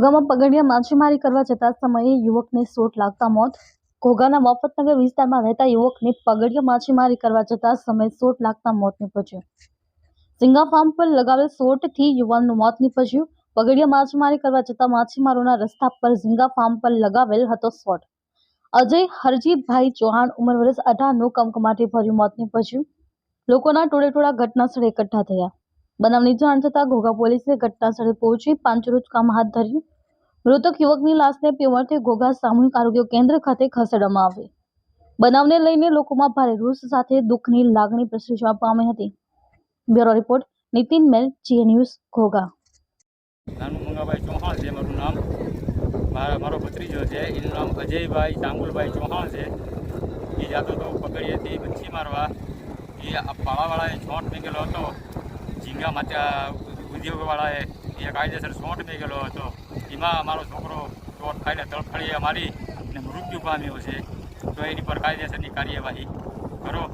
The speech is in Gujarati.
ઘોઘામાં પગડિયા માછીમારી કરવા જતા સમયે યુવકને સોટ લાગતા મોત. ઘોઘાના મફતનગર વિસ્તારમાં રહેતા યુવકને પગડિયા માછીમારી કરવા જતા સમયે સોટ લાગતા મોત નીપજ્યું. ઝીંગા ફાર્મ પર લગાવેલ સોટથી યુવાનનું મોત નીપજ્યું. પગડિયા માછીમારી કરવા જતા માછીમારોના રસ્તા પર ઝીંગા ફાર્મ પર લગાવેલ હતો સોટ. અજય હરજીભાઈ ચૌહાણ ઉંમર વર્ષ અઢારનું કમકમાટી ભર્યું મોત નીપજ્યું. લોકોના ટોળેટોળા ઘટના સ્થળે એકઠા થયા. બનાવની જાણ થતાં ઘોઘા પોલીસે ઘટના સ્થળે પહોંચી પાંચરોજ કામ હાથ ધર્યું. મૃતક યુવકની લાશને પીવણથી ઘોઘા સામૂહિક આરોગ્ય કેન્દ્ર ખાતે ખસેડવામાં આવી. બનાવને લઈને લોકોમાં ભારે રોષ સાથે દુઃખની લાગણી પ્રસરવા પામી હતી. બ્યુરો રિપોર્ટ, નીતિન મેલ, જીએ ન્યૂઝ, ઘોઘા. ચૌહાણ છે, મારું નામ. મારો ભત્રીજો છે, એનું નામ અજયભાઈ ચાંગુલભાઈ ચૌહાણ છે. એ જાતો તો પકડીએથી મચ્છી મારવા. એ પાળાવાળાએ છોટ મેકેલો હતો. ઝીંગા માટે ઉદ્યોગવાળાએ એ કાયદેસર છોંટ મેકેલો હતો. એમાં અમારો છોકરો ચોટ ખાઈને તળફળીએ મારી અને મૃત્યુ પામ્યો છે. તો એની પર કાયદેસરની કાર્યવાહી કરો.